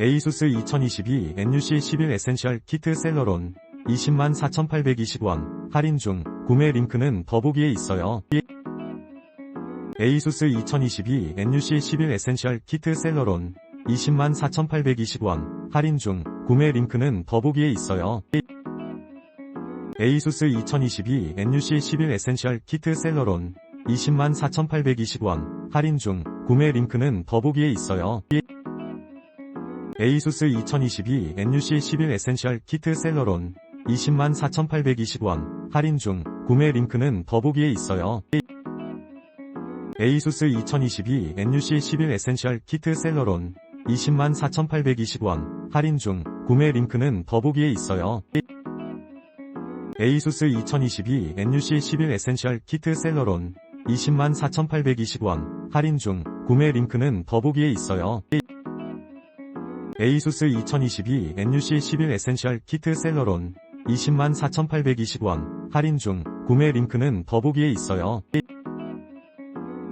에이수스 2022 NUC 11 에센셜 키트 셀러론 20만 4,820원 할인 중 구매 링크는 더보기에 있어요. 에이수스 2022 NUC 11 에센셜 키트 셀러론 20만 4,820원 할인 중 구매 링크는 더보기에 있어요. 에이수스 2022 NUC 11 에센셜 키트 셀러론 20만 4,820원 할인 중 구매 링크는 더보기에 있어요. 에이수스 2022 NUC 11 에센셜 키트 셀러론 20만 4,820원 할인 중 구매 링크는 더보기에 있어요. 에이수스 2022 NUC 11 에센셜 키트 셀러론 20만 4,820원 할인 중 구매 링크는 더보기에 있어요. 에이수스 2022 NUC 11 에센셜 키트 셀러론 20만 4,820원 할인 중 구매 링크는 더보기에 있어요. 에이수스 2022 NUC 11 에센셜 키트 셀러론 20만 4,820원 할인 중 구매 링크는 더보기에 있어요.